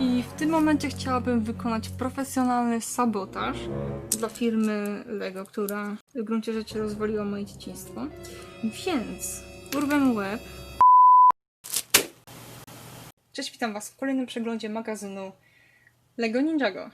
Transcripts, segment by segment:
I w tym momencie chciałabym wykonać profesjonalny sabotaż dla firmy Lego, która w gruncie rzeczy rozwaliła moje dzieciństwo. Więc urwę łeb. Cześć, witam Was w kolejnym przeglądzie magazynu Lego Ninjago.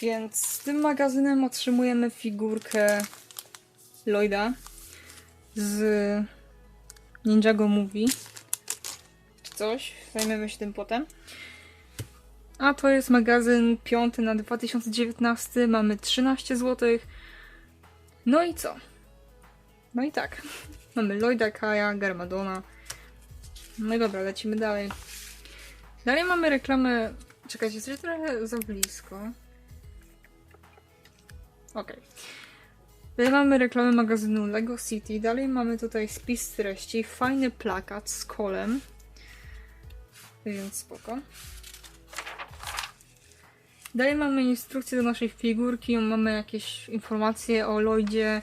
Więc z tym magazynem otrzymujemy figurkę Lloyda z Ninjago Movie. Czy coś. Zajmiemy się tym potem. A to jest magazyn 5 na 2019. Mamy 13 zł. No i co? No i tak. Mamy Lloyda, Kaja, Garmadona. No i dobra, lecimy dalej. Dalej mamy reklamę. Czekajcie, jesteś trochę za blisko. Okej. Dalej mamy reklamę magazynu Lego City. Dalej mamy tutaj spis treści. Fajny plakat z kolem. Więc spoko. Dalej mamy instrukcję do naszej figurki. Mamy jakieś informacje o Lloydzie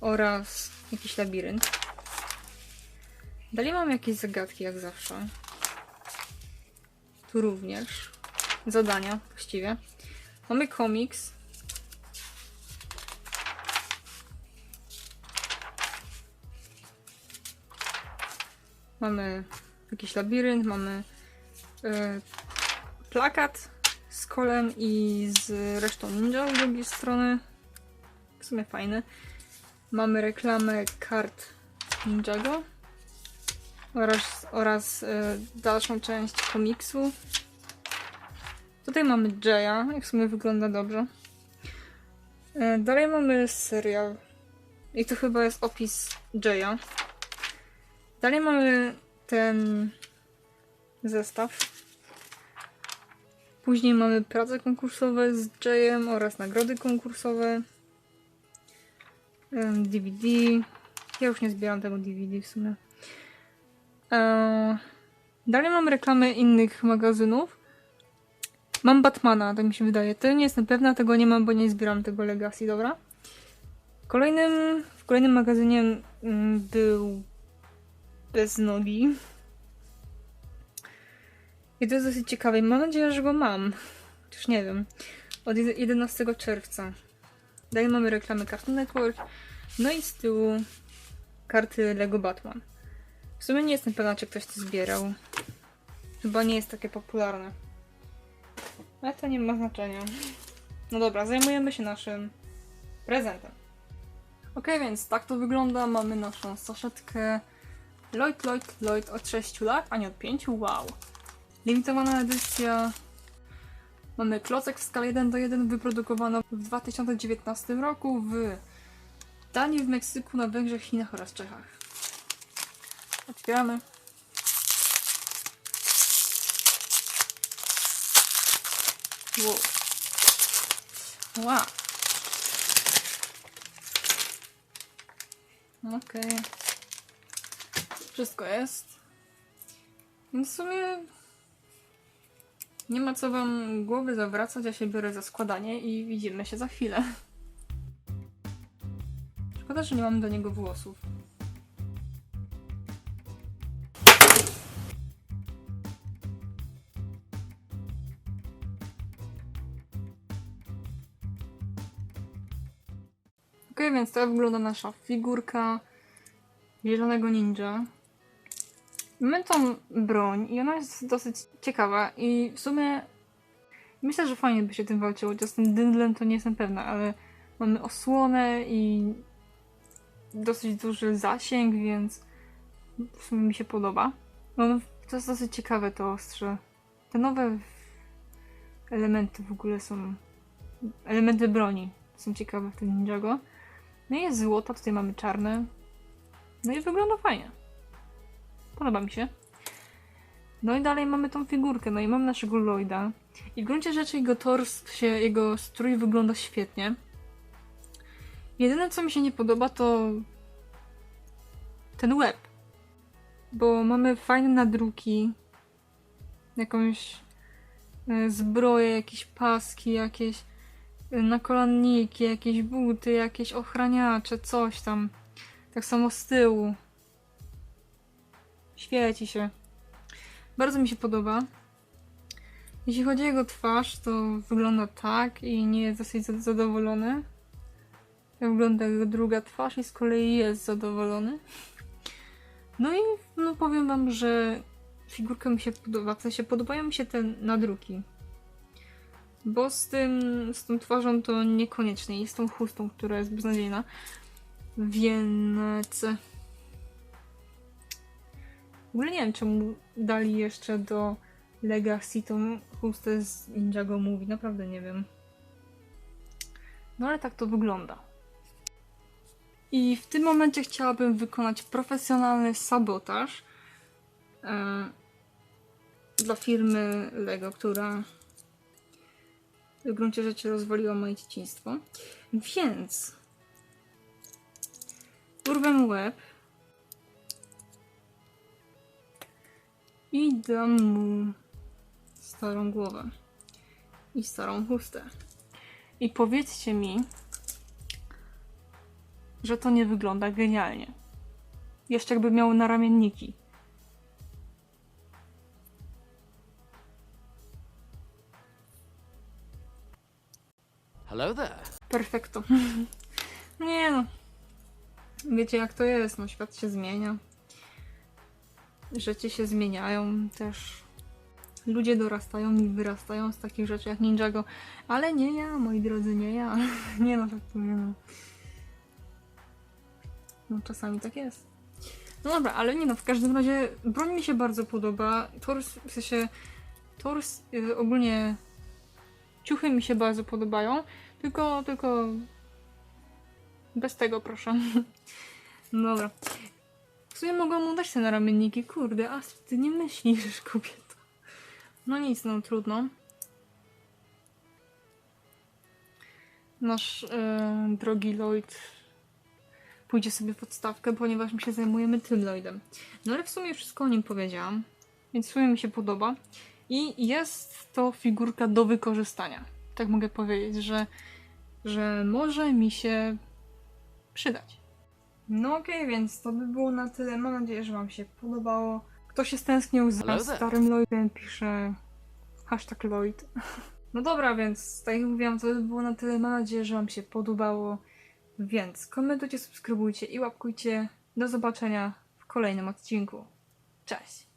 oraz jakiś labirynt. Dalej mamy jakieś zagadki, jak zawsze. Tu również. Zadania właściwie. Mamy komiks. Mamy jakiś labirynt, mamy e, plakat z kolem i z resztą ninja z drugiej strony. W sumie fajny. Mamy reklamę kart Ninjago oraz, oraz e, dalszą część komiksu. Tutaj mamy Jaya, jak w sumie wygląda dobrze. E, dalej mamy serial. I to chyba jest opis Jaya. Dalej mamy ten zestaw. Później mamy prace konkursowe z Jayem oraz nagrody konkursowe. DVD. Ja już nie zbieram tego DVD w sumie. Dalej mam reklamy innych magazynów. Mam Batmana, tak mi się wydaje. To nie jestem pewna, tego nie mam, bo nie zbieram tego Legacy, dobra? Kolejnym, w kolejnym magazynie mm, był bez nogi. I to jest dosyć ciekawe. Mam nadzieję, że go mam. Chociaż nie wiem. Od jed- 11 czerwca. Dalej mamy reklamę Cartoon Network. No i z tyłu karty Lego Batman. W sumie nie jestem pewna, czy ktoś to zbierał. Chyba nie jest takie popularne. Ale to nie ma znaczenia. No dobra, zajmujemy się naszym prezentem. Ok, więc tak to wygląda. Mamy naszą saszetkę Lloyd, Lloyd, Lloyd od 6 lat, a nie od 5. Wow. Limitowana edycja. Mamy klocek w skali 1 do 1 wyprodukowano w 2019 roku w Danii, w Meksyku, na Węgrzech, Chinach oraz Czechach. Otwieramy. Wow. Wow. Okej. Wszystko jest. Więc w sumie nie ma co wam głowy zawracać, ja się biorę za składanie i widzimy się za chwilę. Szkoda, że nie mam do niego włosów. Ok, więc tak wygląda nasza figurka zielonego ninja. Mamy tą broń i ona jest dosyć ciekawa i w sumie myślę, że fajnie by się tym walczyło, chociaż z tym dyndlem to nie jestem pewna, ale mamy osłonę i dosyć duży zasięg, więc w sumie mi się podoba. No, to jest dosyć ciekawe to ostrze. Te nowe elementy w ogóle są elementy broni są ciekawe w tym Ninjago. No i jest złota, tutaj mamy czarne. No i wygląda fajnie. Podoba mi się. No i dalej mamy tą figurkę, no i mam naszego Lloyda. I w gruncie rzeczy jego tors, się, jego strój wygląda świetnie. Jedyne co mi się nie podoba to ten łeb. Bo mamy fajne nadruki, jakąś e, zbroję, jakieś paski, jakieś e, nakolanniki, jakieś buty, jakieś ochraniacze, coś tam. Tak samo z tyłu. Świeci się. Bardzo mi się podoba. Jeśli chodzi o jego twarz, to wygląda tak i nie jest dosyć zad- zadowolony. Wygląda jego druga twarz i z kolei jest zadowolony. No i no powiem wam, że figurka mi się podoba. W sensie podobają mi się te nadruki. Bo z tym, z tą twarzą to niekoniecznie. I z tą chustą, która jest beznadziejna. Więc... W ogóle nie wiem, czemu dali jeszcze do Legacy tą chustę z Ninjago Movie. Naprawdę nie wiem. No ale tak to wygląda. I w tym momencie chciałabym wykonać profesjonalny sabotaż e, dla firmy Lego, która w gruncie rzeczy rozwaliła moje dzieciństwo. Więc urwę łeb i dam mu starą głowę i starą chustę. I powiedzcie mi, że to nie wygląda genialnie. Jeszcze jakby miał naramienniki. Hello there. Perfekto. nie no. Wiecie jak to jest, no świat się zmienia. Rzeczy się zmieniają też. Ludzie dorastają i wyrastają z takich rzeczy jak Ninjago. Ale nie ja, moi drodzy, nie ja. nie no, tak powiem. No. no czasami tak jest. No dobra, ale nie no, w każdym razie broń mi się bardzo podoba. Tors, w sensie, tors, y, ogólnie ciuchy mi się bardzo podobają. Tylko, tylko bez tego proszę. Dobra. Sumie mogłam mu dać te naramienniki, kurde, a ty nie myślisz, kobieto. No nic, no trudno. Nasz e, drogi Lloyd pójdzie sobie w odstawkę, ponieważ my się zajmujemy tym Lloydem. No ale w sumie wszystko o nim powiedziałam, więc w sumie mi się podoba. I jest to figurka do wykorzystania. Tak mogę powiedzieć, że, że może mi się przydać. No okej, więc to by było na tyle. Mam nadzieję, że Wam się podobało. Kto się stęsknił za Hello there. starym Lloydem, pisze hashtag Lloyd. No dobra, więc tak jak mówiłam, to by było na tyle. Mam nadzieję, że Wam się podobało. Więc komentujcie, subskrybujcie i łapkujcie. Do zobaczenia w kolejnym odcinku. Cześć!